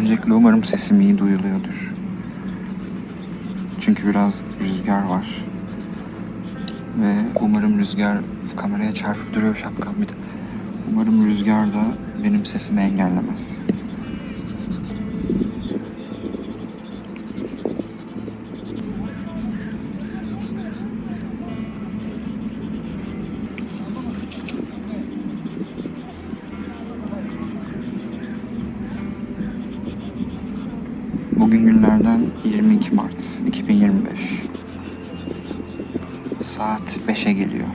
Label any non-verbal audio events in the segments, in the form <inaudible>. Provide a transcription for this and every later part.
Öncelikle umarım sesim iyi duyuluyordur. Çünkü biraz rüzgar var. Ve umarım rüzgar kameraya çarpıp duruyor şapkam bir de. Umarım rüzgar da benim sesimi engellemez. Günlerden 22 Mart 2025. Saat 5'e geliyor.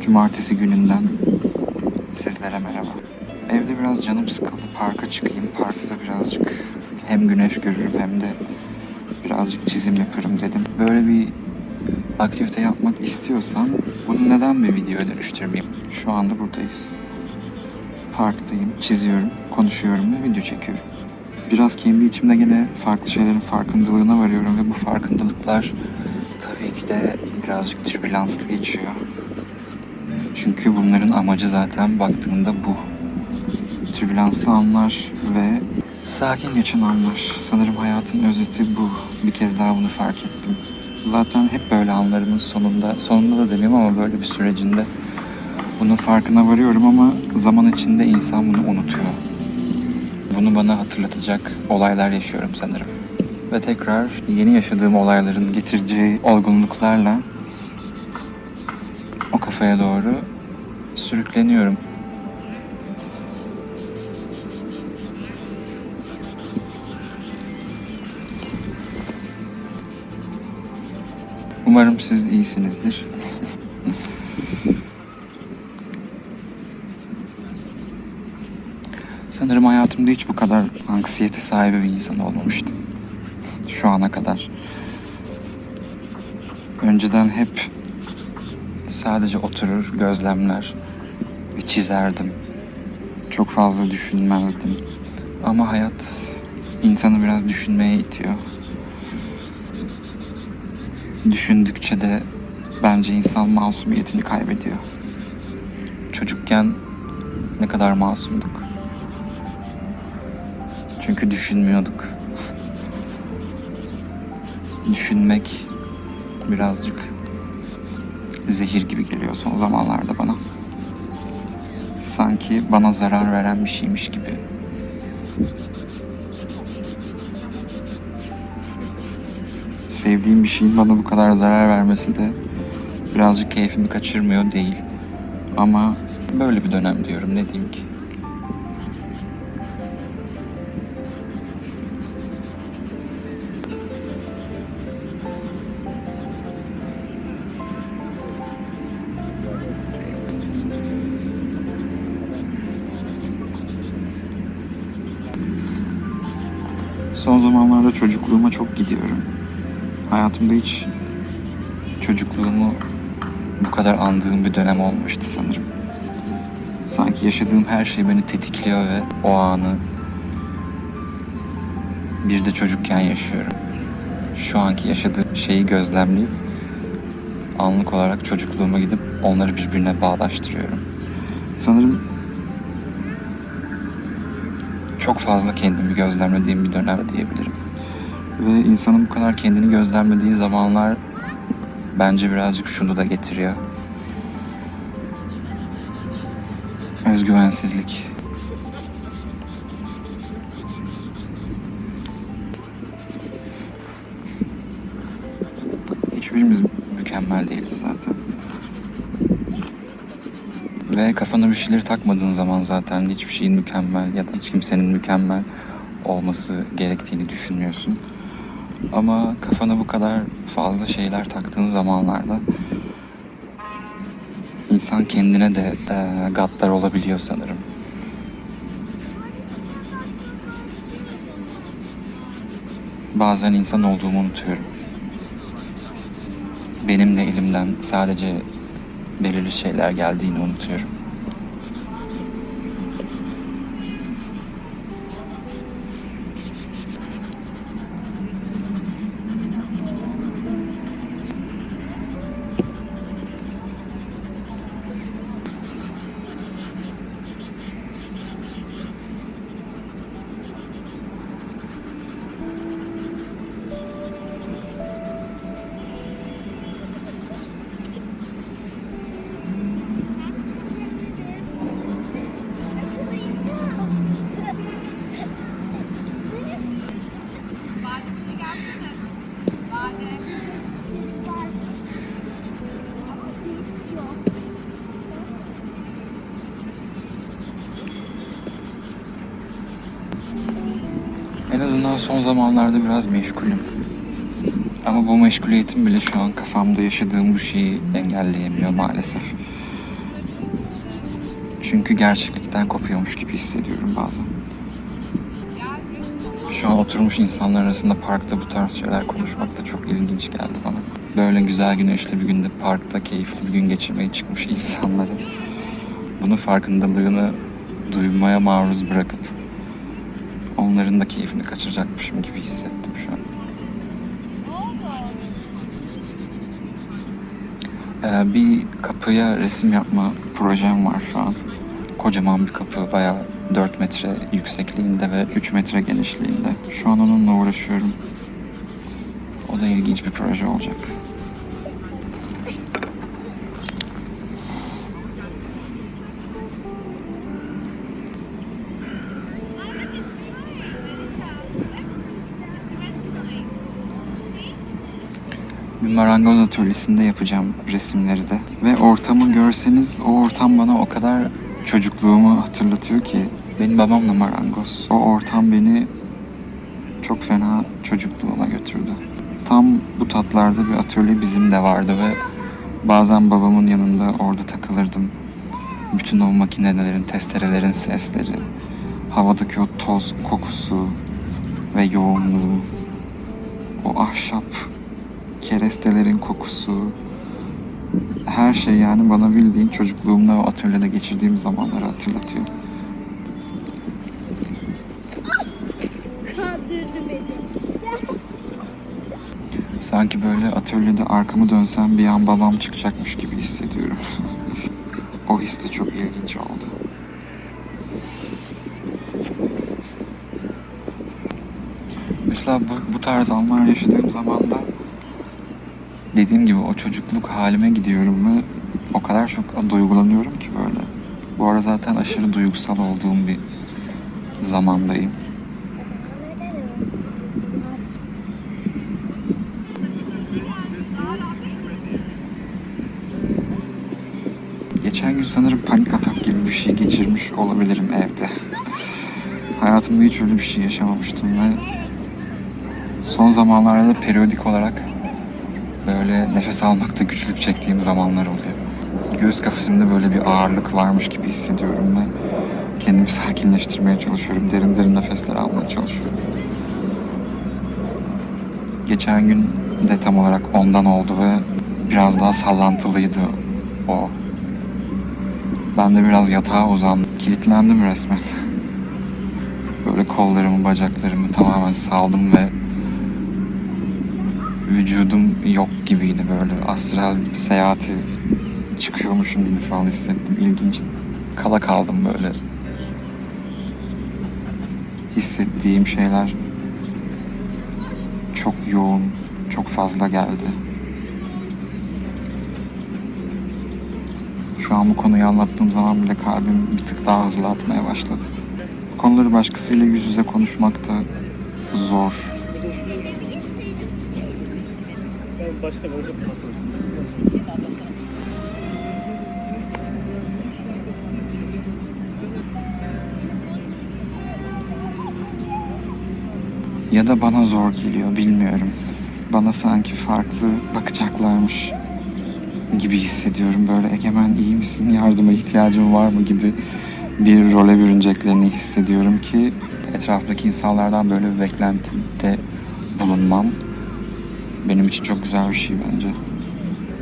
Cumartesi gününden sizlere merhaba. Evde biraz canım sıkıldı. Parka çıkayım. Parkta birazcık hem güneş görürüm hem de birazcık çizim yaparım dedim. Böyle bir aktivite yapmak istiyorsan bunu neden bir videoya dönüştürmeyeyim? Şu anda buradayız. Parktayım, çiziyorum, konuşuyorum ve video çekiyorum biraz kendi içimde gene farklı şeylerin farkındalığına varıyorum ve bu farkındalıklar tabii ki de birazcık türbülanslı geçiyor. Çünkü bunların amacı zaten baktığında bu. Türbülanslı anlar ve sakin geçen anlar. Sanırım hayatın özeti bu. Bir kez daha bunu fark ettim. Zaten hep böyle anlarımın sonunda, sonunda da demeyeyim ama böyle bir sürecinde bunun farkına varıyorum ama zaman içinde insan bunu unutuyor bunu bana hatırlatacak olaylar yaşıyorum sanırım. Ve tekrar yeni yaşadığım olayların getireceği olgunluklarla o kafaya doğru sürükleniyorum. Umarım siz iyisinizdir. Sanırım hayatımda hiç bu kadar anksiyete sahibi bir insan olmamıştım. Şu ana kadar. Önceden hep sadece oturur, gözlemler ve çizerdim. Çok fazla düşünmezdim. Ama hayat insanı biraz düşünmeye itiyor. Düşündükçe de bence insan masumiyetini kaybediyor. Çocukken ne kadar masumduk. Çünkü düşünmüyorduk. Düşünmek birazcık zehir gibi geliyor son zamanlarda bana. Sanki bana zarar veren bir şeymiş gibi. Sevdiğim bir şeyin bana bu kadar zarar vermesi de birazcık keyfimi kaçırmıyor değil. Ama böyle bir dönem diyorum ne diyeyim ki. Çocukluğuma çok gidiyorum. Hayatımda hiç çocukluğumu bu kadar andığım bir dönem olmuştu sanırım. Sanki yaşadığım her şey beni tetikliyor ve o anı bir de çocukken yaşıyorum. Şu anki yaşadığım şeyi gözlemleyip anlık olarak çocukluğuma gidip onları birbirine bağdaştırıyorum. Sanırım çok fazla kendimi gözlemlediğim bir dönem diyebilirim. Ve insanın bu kadar kendini gözlemlediği zamanlar bence birazcık şunu da getiriyor. Özgüvensizlik. Hiçbirimiz mükemmel değiliz zaten. Ve kafana bir şeyleri takmadığın zaman zaten hiçbir şeyin mükemmel ya da hiç kimsenin mükemmel olması gerektiğini düşünmüyorsun. Ama kafana bu kadar fazla şeyler taktığın zamanlarda insan kendine de e, gaddar olabiliyor sanırım. Bazen insan olduğumu unutuyorum. Benim de elimden sadece belirli şeyler geldiğini unutuyorum. Son zamanlarda biraz meşgulüm. Ama bu meşguliyetim bile şu an kafamda yaşadığım bu şeyi engelleyemiyor maalesef. Çünkü gerçeklikten kopuyormuş gibi hissediyorum bazen. Şu an oturmuş insanlar arasında parkta bu tarz şeyler konuşmak da çok ilginç geldi bana. Böyle güzel güneşli bir günde parkta keyifli bir gün geçirmeye çıkmış <laughs> insanları bunu farkındalığını duymaya maruz bırakıp onların da keyfini kaçıracakmışım gibi hissettim şu an. Ee, bir kapıya resim yapma projem var şu an. Kocaman bir kapı, bayağı 4 metre yüksekliğinde ve 3 metre genişliğinde. Şu an onunla uğraşıyorum. O da ilginç bir proje olacak. Marangoz atölyesinde yapacağım resimleri de. Ve ortamı görseniz o ortam bana o kadar çocukluğumu hatırlatıyor ki. Benim babam da marangoz. O ortam beni çok fena çocukluğuma götürdü. Tam bu tatlarda bir atölye bizim de vardı ve bazen babamın yanında orada takılırdım. Bütün o makinelerin, testerelerin sesleri, havadaki o toz kokusu ve yoğunluğu, o ahşap kerestelerin kokusu, her şey yani bana bildiğin çocukluğumda o atölyede geçirdiğim zamanları hatırlatıyor. Sanki böyle atölyede arkamı dönsem bir an babam çıkacakmış gibi hissediyorum. <laughs> o his de çok ilginç oldu. Mesela bu, bu tarz anlar yaşadığım zaman da dediğim gibi o çocukluk halime gidiyorum ve o kadar çok duygulanıyorum ki böyle. Bu ara zaten aşırı duygusal olduğum bir zamandayım. Geçen gün sanırım panik atak gibi bir şey geçirmiş olabilirim evde. <laughs> Hayatımda hiç öyle bir şey yaşamamıştım ve son zamanlarda da periyodik olarak böyle nefes almakta güçlük çektiğim zamanlar oluyor. Göğüs kafesimde böyle bir ağırlık varmış gibi hissediyorum ve kendimi sakinleştirmeye çalışıyorum. Derin derin nefesler almaya çalışıyorum. Geçen gün de tam olarak ondan oldu ve biraz daha sallantılıydı o. Ben de biraz yatağa uzandım. Kilitlendim resmen. Böyle kollarımı, bacaklarımı tamamen saldım ve vücudum yok gibiydi böyle. Astral bir seyahati çıkıyormuşum gibi falan hissettim. İlginç. Kala kaldım böyle. Hissettiğim şeyler çok yoğun, çok fazla geldi. Şu an bu konuyu anlattığım zaman bile kalbim bir tık daha hızlı atmaya başladı. Konuları başkasıyla yüz yüze konuşmak da zor. Başka orada Ya da bana zor geliyor bilmiyorum. Bana sanki farklı bakacaklarmış gibi hissediyorum. Böyle Egemen iyi misin? Yardıma ihtiyacın var mı gibi bir role bürüneceklerini hissediyorum ki etrafdaki insanlardan böyle bir beklentide bulunmam benim için çok güzel bir şey bence.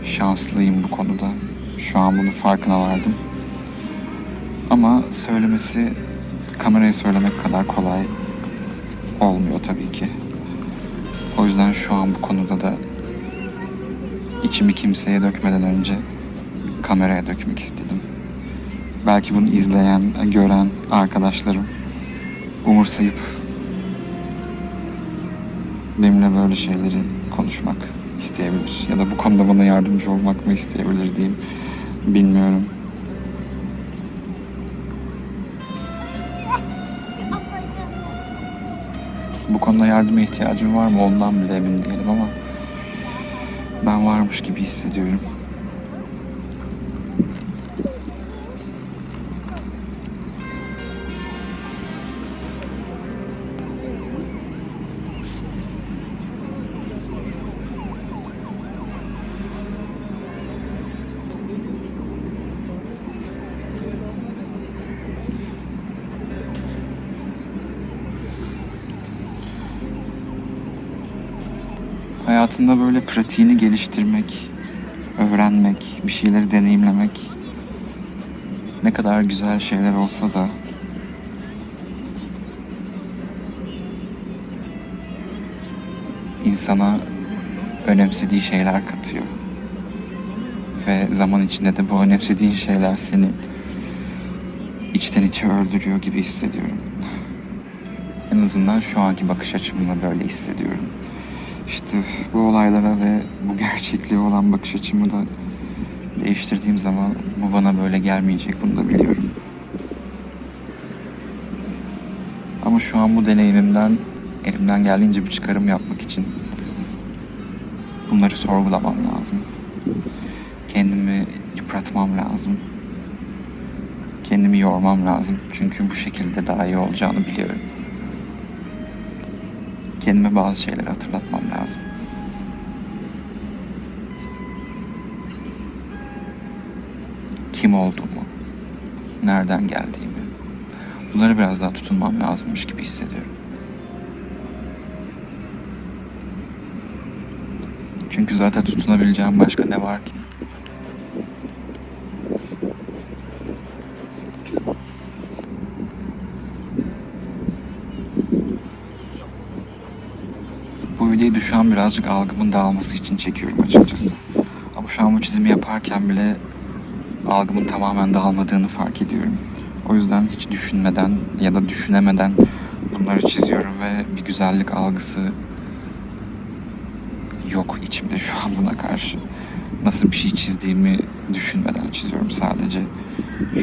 Şanslıyım bu konuda. Şu an bunun farkına vardım. Ama söylemesi kameraya söylemek kadar kolay olmuyor tabii ki. O yüzden şu an bu konuda da içimi kimseye dökmeden önce kameraya dökmek istedim. Belki bunu izleyen, gören arkadaşlarım umursayıp benimle böyle şeyleri konuşmak isteyebilir. Ya da bu konuda bana yardımcı olmak mı isteyebilir diyeyim. Bilmiyorum. Bu konuda yardıma ihtiyacım var mı ondan bile emin değilim ama ben varmış gibi hissediyorum. Hayatında böyle pratiğini geliştirmek, öğrenmek, bir şeyleri deneyimlemek ne kadar güzel şeyler olsa da insana önemsediği şeyler katıyor. Ve zaman içinde de bu önemsediğin şeyler seni içten içe öldürüyor gibi hissediyorum. En azından şu anki bakış açımla böyle hissediyorum. İşte bu olaylara ve bu gerçekliğe olan bakış açımı da değiştirdiğim zaman bu bana böyle gelmeyecek bunu da biliyorum. Ama şu an bu deneyimimden elimden geldiğince bir çıkarım yapmak için bunları sorgulamam lazım. Kendimi yıpratmam lazım. Kendimi yormam lazım. Çünkü bu şekilde daha iyi olacağını biliyorum. Kendime bazı şeyleri hatırlatmam lazım. Kim olduğumu, nereden geldiğimi, bunları biraz daha tutunmam lazımmış gibi hissediyorum. Çünkü zaten tutunabileceğim başka ne var ki? Videoyu şu an birazcık algımın dağılması için çekiyorum açıkçası. Ama şu an bu çizimi yaparken bile algımın tamamen dağılmadığını fark ediyorum. O yüzden hiç düşünmeden ya da düşünemeden bunları çiziyorum ve bir güzellik algısı yok içimde şu an buna karşı. Nasıl bir şey çizdiğimi düşünmeden çiziyorum sadece.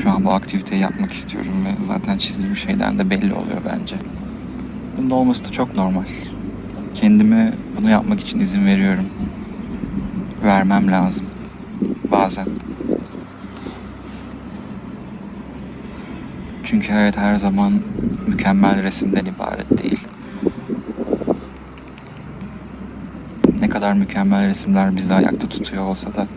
Şu an bu aktiviteyi yapmak istiyorum ve zaten çizdiğim şeyden de belli oluyor bence. Bunun olması da çok normal. Kendime bunu yapmak için izin veriyorum. Vermem lazım. Bazen. Çünkü hayat her zaman mükemmel resimden ibaret değil. Ne kadar mükemmel resimler bizi ayakta tutuyor olsa da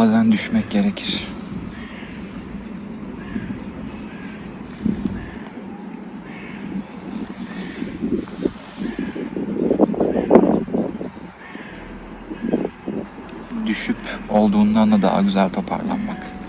bazen düşmek gerekir. Düşüp olduğundan da daha güzel toparlanmak.